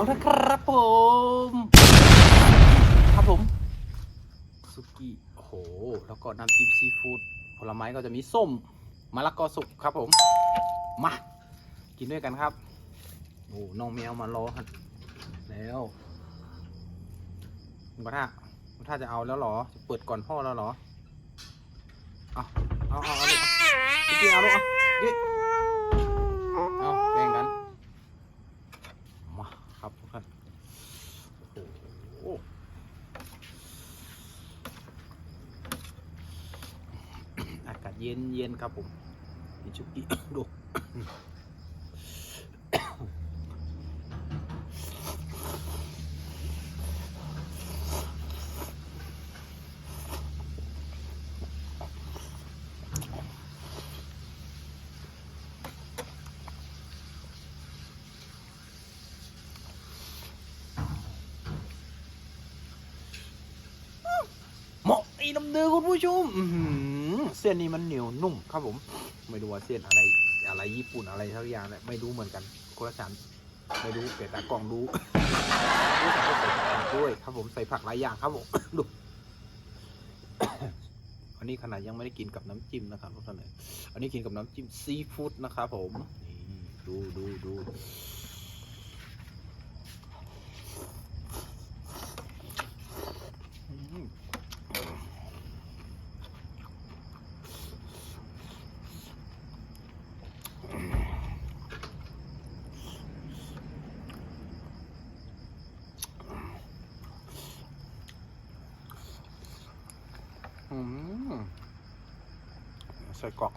เอาละครับผม ครับผมสุกี้โอ้โห แล้วก็น้ำจิ้มซีฟู้ดผลไม้ก็จะมีส้มมะละกอสุกครับผม มา กินด้วยกันครับโอ้น้องแมวมารอครับแล้วคุณกระทะคุณท่าจะเอาแล้วหรอ จะเปิดก่อนพ่อแล้วหรอ เอาเอาเอาเอาลูกเอาเอาลูกเอาพี่เอาแบ่งกัน มาครับทุกท่านโอ้โหอากาศ เย็นเย็นครับผมนี่ชุกี้ดูหมาะตีน้ำเดือคุณผู้ชม เส้นนี้มันเหนียวนุ่มครับผม ไม่รู้ว่าเส้นอะไรอะไรญี่ปุ่นอะไรทั้งอย่างเนี่ยไม่รู้เหมือนกันคนละชั้นไม่รู้แต่ตากล่องรู้รู้แต่ว่าใส่ผักด้วยครับผมใส่ผักหลายอย่างครับผมดูอันนี้ขนาดยังไม่ได้กินกับน้ำจิ้มนะครับทุกท่านเลยอันนี้กินกับน้ำจิ้มซีฟู้ดนะครับผมนี่ดูดูดู ใส่กรอก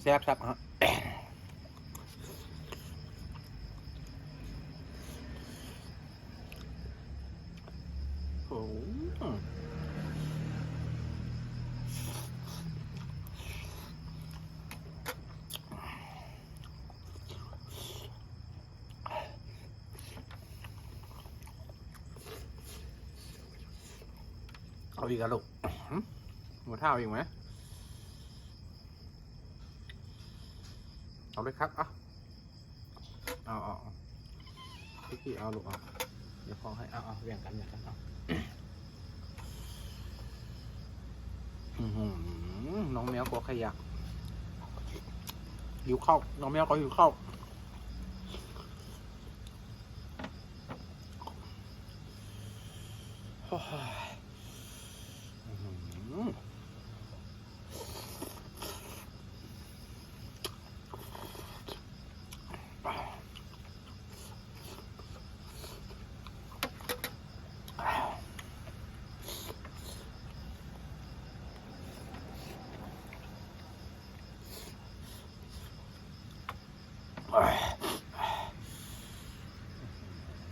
แซ่บครับฮะ โอ้โห เอาอีกแล้วลูกหึหมูเท่าอีกไหมเอาเลยครับเอาเอาเอาเอาพี่พี่เอาลูกเอาเดี๋ยวพอให้เอาเอาแบ่งกันแบ่งกันเอาน้องแมวกลัวขยะหิวข้าวน้องแมวก็หิวข้าวโอ้ อหือ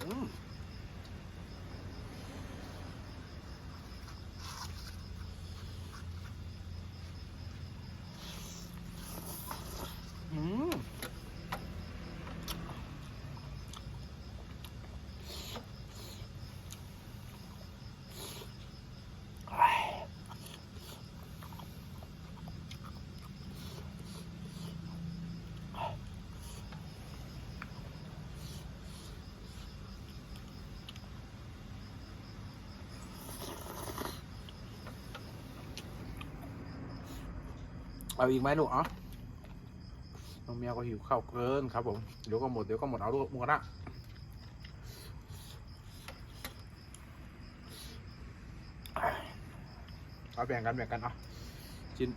อืม อืม เอาอีกไหมลูกเอะน้องแมวก็หิวข้าวเกินครับผมเดี๋ยวก็หมดเดี๋ยวก็หมดเอาลูกหมูกระทะเอาแบ่งกันแบ่งกันเอาชิ้น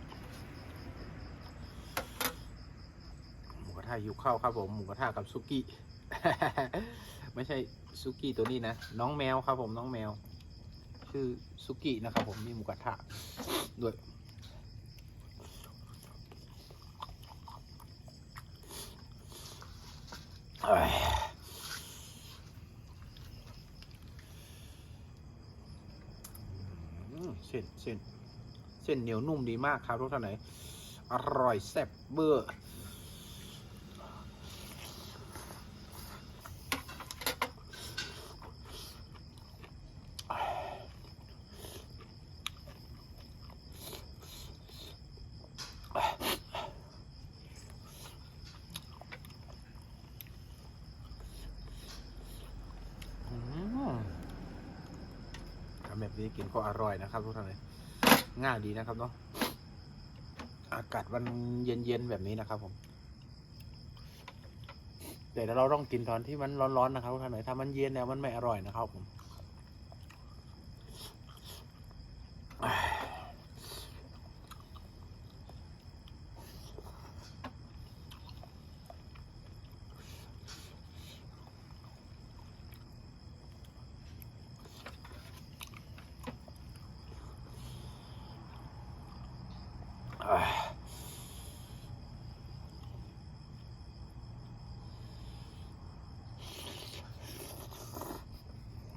หมูกระทะหิวข้าวครับผมหมูกระทะกับซุกี้ ไม่ใช่ซุกี้ตัวนี้นะน้องแมวครับผมน้องแมว ชื่อซุกี้นะครับผมนี่หมูกระทะด้วย เอ้ยอืม เส้นเส้นเส้นเหนียวนุ่มดีมากครับทุกท่านไหน อร่อยแซ่บเบอร์ นี้กินก็อร่อยนะครับทุกท่านเลยง่ายดีนะครับเนาะอากาศมันเย็นๆแบบนี้นะครับผมแต่เราต้องกินตอนที่มันร้อนๆนะครับทุกท่านเลยถ้ามันเย็นเนี่ยมันไม่อร่อยนะครับผม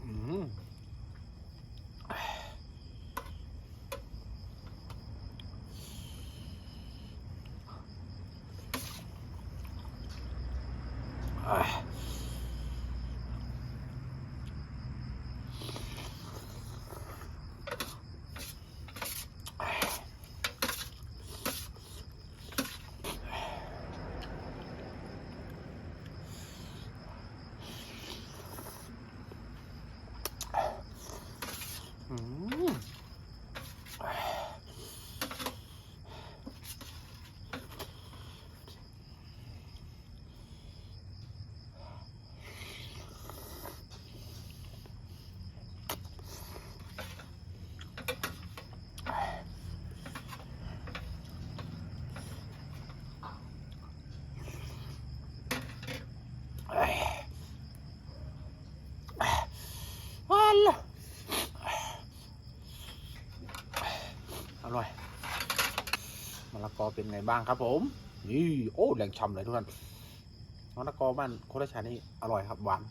อืม อะอืมอัลล่ะอร่อยมะ ละกอเป็นไงบ้างครับ ผมนี่โอ้แหลงช่ำเลยทุกท่านมะละกอบ้านโคราชานี่อร่อยครับหวาน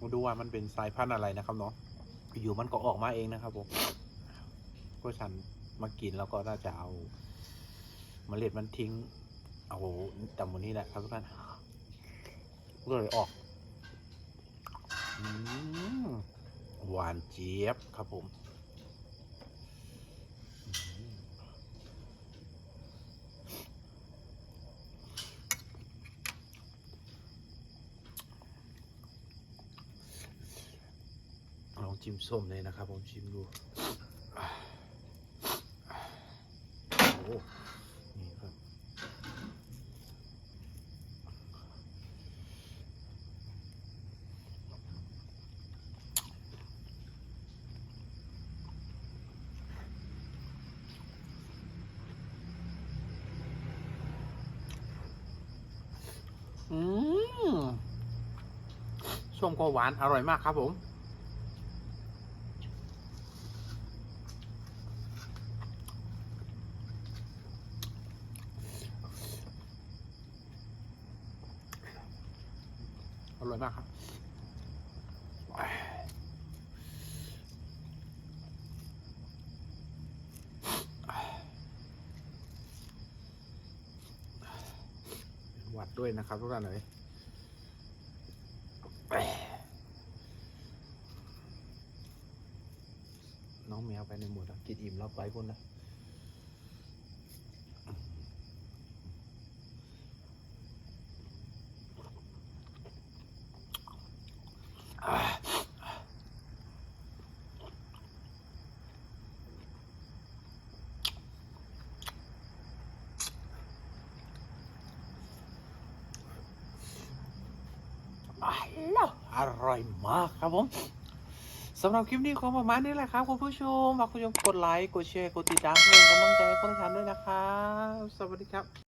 มาดูว่ามันเป็นสายพันธุ์อะไรนะครับเนาะอยู่มันก็ออกมาเองนะครับผมก็ฉันมากินแล้วก็น่าจะเอาเมล็ดมันทิ้งเอาจำวันนี้แหละครับทุกท่านก็เลยออกอม หวานเจี๊ยบครับผมลองชิมส้มเลยนะครับผมชิมดูโอ้นี่ครับ อืม ส้มก็หวานอร่อยมากครับผม อร่อยมากครับวัดด้วยนะครับทุกท่านเลย น้องแมวไปในหมดอะกินอิ่มแล้วไปพุ่นนะอะอร่อยอร่อยมากครับผม สำหรับคลิปนี้ขอประมาณนี้แหละครับคุณผู้ชมฝากคุณผู้ชมกดไลค์ กดแชร์ กดติดตามเพื่อเป็นกำลังใจให้คนทำด้วยนะครับ สวัสดีครับ